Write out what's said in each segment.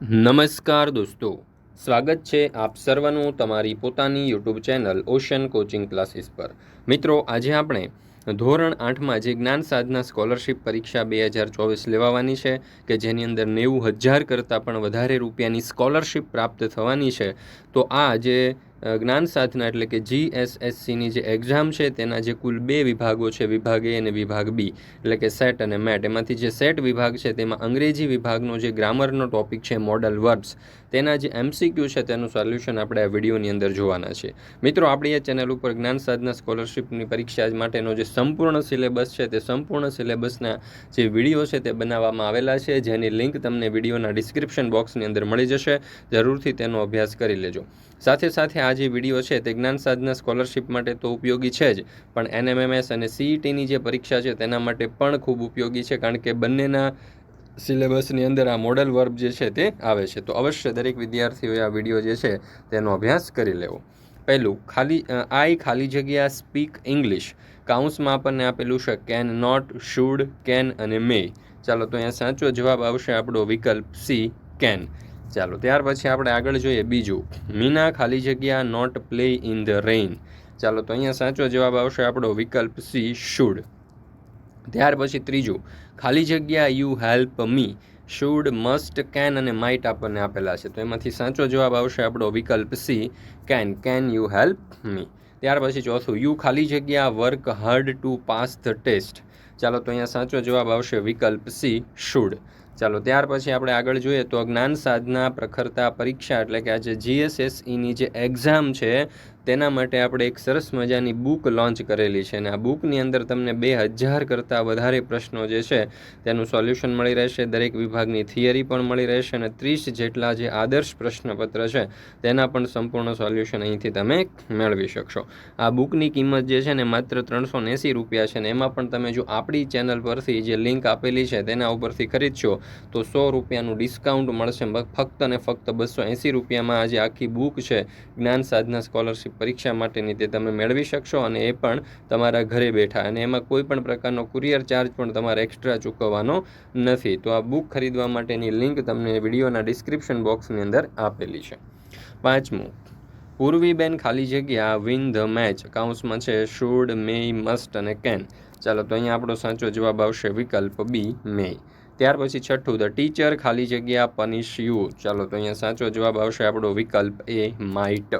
નમસ્કાર દોસ્તો. સ્વાગત છે આપ સર્વનું તમારી પોતાની YouTube channel Ocean coaching classes પર. મિત્રો, આજે આપણે ધોરણ આઠમાં જે જ્ઞાન સાધના સ્કોલરશિપ પરીક્ષા બે હજાર ચોવીસ લેવાવાની છે, કે જેની અંદર નેવું હજાર કરતાં પણ વધારે રૂપિયાની સ્કોલરશિપ પ્રાપ્ત થવાની છે, તો આ જે જ્ઞાન સાધના એટલે કે જીએસએસસીની જે એક્ઝામ છે, તેના જે કુલ બે વિભાગો છે, વિભાગ એ અને વિભાગ બી એટલે કે સેટ અને મેટ એમાંથી જે સેટ વિભાગ છે, તેમાં અંગ્રેજી વિભાગનો જે ગ્રામરનો ટોપિક છે મોડલ વર્બ્સ તેના જે એમસીક્યુ છે, તેનું સોલ્યુશન આપણે આ વિડીયોની અંદર જોવાના છે. મિત્રો, આપણી આ ચેનલ ઉપર જ્ઞાન સાધના સ્કોલરશિપની પરીક્ષા માટેનો જે સંપૂર્ણ સિલેબસ છે, તે સંપૂર્ણ સિલેબસના જે વીડિયો છે, તે બનાવવામાં આવેલા છે. જેની લિંક તમને વિડીયોના ડિસ્ક્રિપ્શન બોક્સની અંદર મળી જશે. જરૂરથી તેનો અભ્યાસ કરી લેજો. સાથે સાથે આ જે વીડિયો છે તે જ્ઞાન સાધના સ્કોલરશિપ માટે તો ઉપયોગી છે જ, પણ એનએમએમએસ અને સીઈટીની જે પરીક્ષા છે તેના માટે પણ ખૂબ ઉપયોગી છે, કારણ કે બંનેના સિલેબસની અંદર આ મોડલ વર્બ જે છે તે આવે છે. તો અવશ્ય દરેક વિદ્યાર્થીઓએ આ વીડિયો જે છે તેનો અભ્યાસ કરી લેવો. પહેલું, ખાલી આઈ ખાલી જગ્યા સ્પીક ઇંગ્લિશ. કાઉન્સમાં આપણને આપેલું છે કેન, નોટ, શુડ, કેન અને મે. ચાલો તો અહીંયા સાચો જવાબ આવશે આપણો વિકલ્પ સી, કેન. ચાલો, ત્યાર પછી આપણે આગળ જોઈએ બીજું. મીના ખાલી જગ્યા not play in the rain ચાલો, તો અહીંયા સાચો જવાબ આવશે આપણો વિકલ્પ સી શુડ ત્યાર પછી ત્રીજું. ખાલી જગ્યા you help me should must can અને માઇટ આપણને આપેલા છે. તો એમાંથી સાચો જવાબ આવશે આપણો વિકલ્પ C can can you help me ત્યાર પછી ચોથું. યુ ખાલી જગ્યા work hard to pass the test ચાલો, તો અહીંયા સાચો જવાબ આવશે વિકલ્પ સી શુડ ચાલો, ત્યાર પછી આપણે આગળ જોઈએ તો જ્ઞાન સાધના પ્રખરતા પરીક્ષા, એટલે કે આ જે જીએસએસઈની જે એક્ઝામ છે તેના માટે આપણે એક સરસ મજાની બુક લોન્ચ કરેલી છે અને આ બુકની અંદર તમને બે હજાર કરતાં વધારે પ્રશ્નો જે છે, તેનું સોલ્યુશન મળી રહેશે. દરેક વિભાગની થિયરી પણ મળી રહેશે અને ત્રીસ જેટલા જે આદર્શ પ્રશ્નપત્ર છે, તેના પણ સંપૂર્ણ સોલ્યુશન અહીંથી તમે મેળવી શકશો. આ બુકની કિંમત જે છે ને માત્ર ત્રણસો એંસી રૂપિયા છે ને એમાં પણ તમે જો આપણી ચેનલ પરથી જે લિંક આપેલી છે તેના ઉપરથી ખરીદશો, તો સો રૂપિયાનું ડિસ્કાઉન્ટ મળશે. ફક્ત અને ફક્ત બસો એંસી રૂપિયામાં આજે આખી બુક છે, જ્ઞાન સાધના સ્કોલરશિપ પરીક્ષા માટેની તે તમે મેળવી શકશો અને એ પણ તમારા ઘરે બેઠા. અને એમાં કોઈ પણ પ્રકારનો કુરિયર ચાર્જ પણ તમારે એક્સ્ટ્રા ચૂકવવાનો નથી. તો આ બુક ખરીદવા માટેની લિંક તમને વિડીયોના ડિસ્ક્રિપ્શન બોક્સની અંદર આપેલી છે. પાંચમું. પૂર્વીબેન ખાલી જગ્યા વિન ધ મેચ કાઉન્સમાં છે શુડ મે મસ્ટ અને કેન ચાલો, તો અહીંયા આપણો સાચો જવાબ આવશે વિકલ્પ બી મે ત્યાર પછી છઠ્ઠું ધ ટીચર ખાલી જગ્યા પનિશ યુ ચાલો, તો અહીંયા સાચો જવાબ આવશે આપણો વિકલ્પ એ માઇટ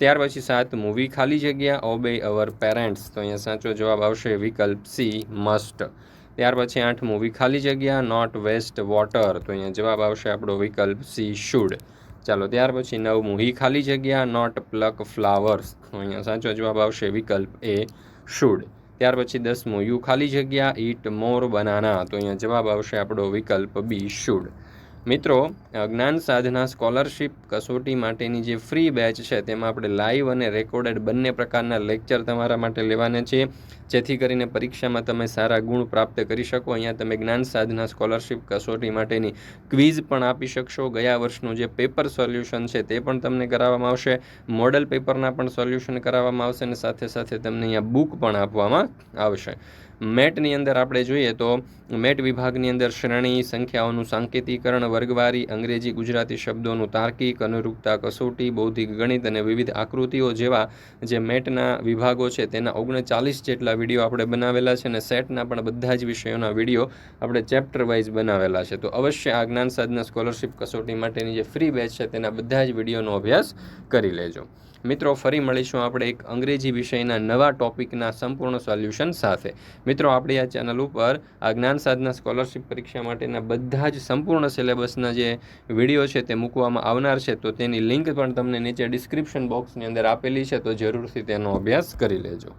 ત્યાર પછી સાત મૂવી ખાલી જગ્યા ઓબે અવર પેરેન્ટ્સ તો અહીંયા સાચો જવાબ આવશે વિકલ્પ સી મસ્ટ ત્યાર પછી આઠ મૂવી ખાલી જગ્યા નોટ વેસ્ટ વોટર તો અહીંયા જવાબ આવશે આપણો વિકલ્પ સી શુડ ચાલો, ત્યાર પછી નવ મૂવી ખાલી જગ્યા નોટ પ્લક ફ્લાવર્સ તો અહીંયા સાચો જવાબ આવશે વિકલ્પ એ શુડ ત્યાર પછી દસમું યુ ખાલી જગ્યા ઈટ મોર બનાના તો અહીંયા જવાબ આવશે આપણો વિકલ્પ બી શુડ મિત્રો જ્ઞાન સાધના સ્કોલરશિપ કસોટી માટેની જે ફ્રી બેચ છે, તેમાં આપણે લાઈવ અને રેકોર્ડેડ બંને પ્રકારના લેક્ચર તમારા માટે લેવાના છે. જેથી કરીને પરીક્ષામાં તમે સારા ગુણ પ્રાપ્ત કરી શકો. અહીંયા તમે જ્ઞાન સાધના સ્કોલરશિપ કસોટી માટેની ક્વિઝ પણ આપી શકશો. ગયા વર્ષનું જે પેપર સોલ્યુશન છે, તે પણ તમને કરાવવામાં આવશે. મોડલ પેપરના પણ સોલ્યુશન કરાવવામાં આવશે અને સાથે સાથે તમને અહીંયા બુક પણ આપવામાં આવશે. મેટની અંદર આપણે જોઈએ તો, મેટ વિભાગની અંદર શ્રેણી, સંખ્યાઓનું સાંકેતિકરણ વર્ગવારી, અંગ્રેજી, ગુજરાતી શબ્દોનું તાર્કિક, અનુરૂપતા, કસોટી, બૌદ્ધિક ગણિત અને વિવિધ આકૃતિઓ જેવા જે મેટના વિભાગો છે, તેના ઓગણચાલીસ જેટલા વીડિયો આપણે બનાવેલા છે અને સેટના પણ બધા જ વિષયોના વીડિયો આપણે ચેપ્ટર વાઇઝ બનાવેલા છે. તો અવશ્ય આ જ્ઞાન સાધના સ્કોલરશિપ કસોટી માટેની જે ફ્રી બેચ છે, તેના બધા જ વિડીયોનો અભ્યાસ કરી લેજો. મિત્રો, ફરી મળીશું આપણે એક અંગ્રેજી વિષયના નવા ટોપિકના સંપૂર્ણ સોલ્યુશન સાથે. મિત્રો, આપણી આ ચેનલ ઉપર આ જ્ઞાન સાધના સ્કોલરશિપ પરીક્ષા માટેના બધા જ સંપૂર્ણ સિલેબસના જે વીડિયો છે તે મૂકવામાં આવનાર છે, તો તેની લિંક પણ તમને નીચે ડિસ્ક્રિપ્શન બોક્સની અંદર આપેલી છે, તો જરૂરથી તેનો અભ્યાસ કરી લેજો.